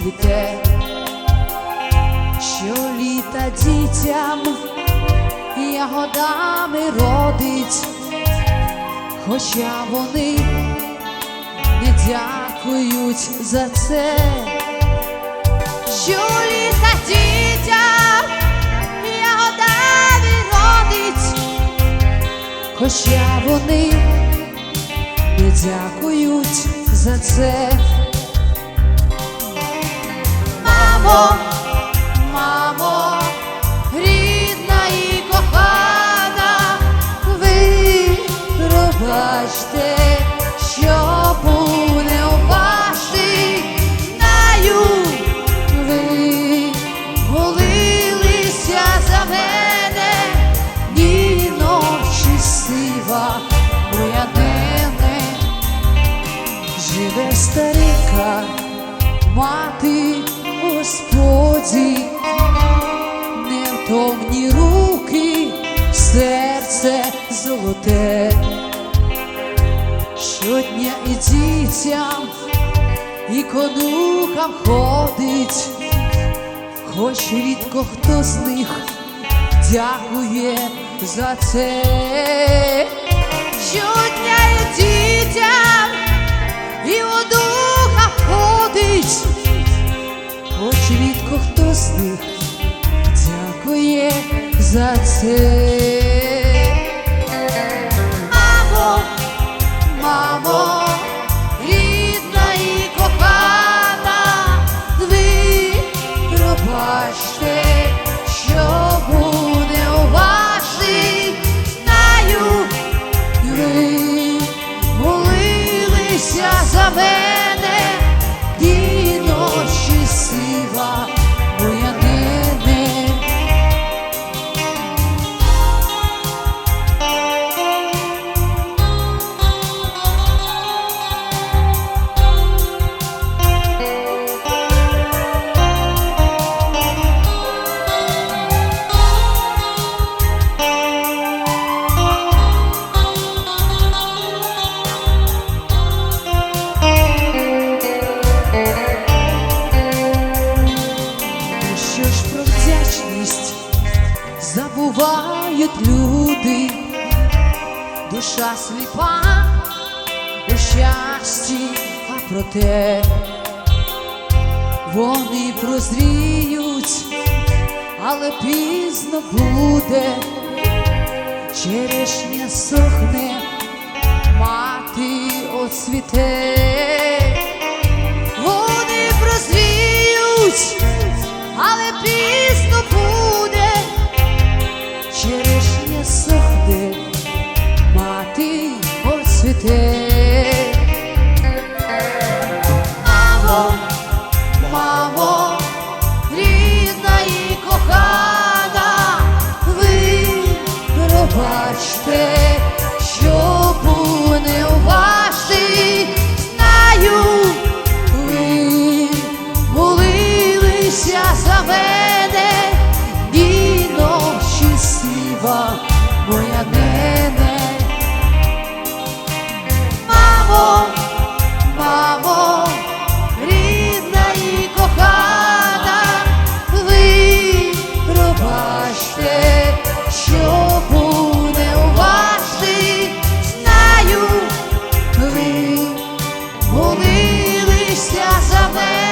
цвіте, що літа дітям ягодами родить, хоча вони не дякують за це, що літа дітям ягодами родить, хоча вони не дякують за це. Мамо, мамо, рідна і кохана, ви пробачте, що був необачний, знаю, ви молилися за мене, ні ночі сива, моя нене, живе старика, мати Господі, невтомні руки, серце золоте, щодня і дітям, і конукам ходить, хоч рідко хто з них дякує за це. Щодня і дітям, і з них дякує за це. Забувають люди, душа сліпа у щасті, а проте вони прозріють, але пізно буде, черешня сохне, мати оцвіте. se as abertas.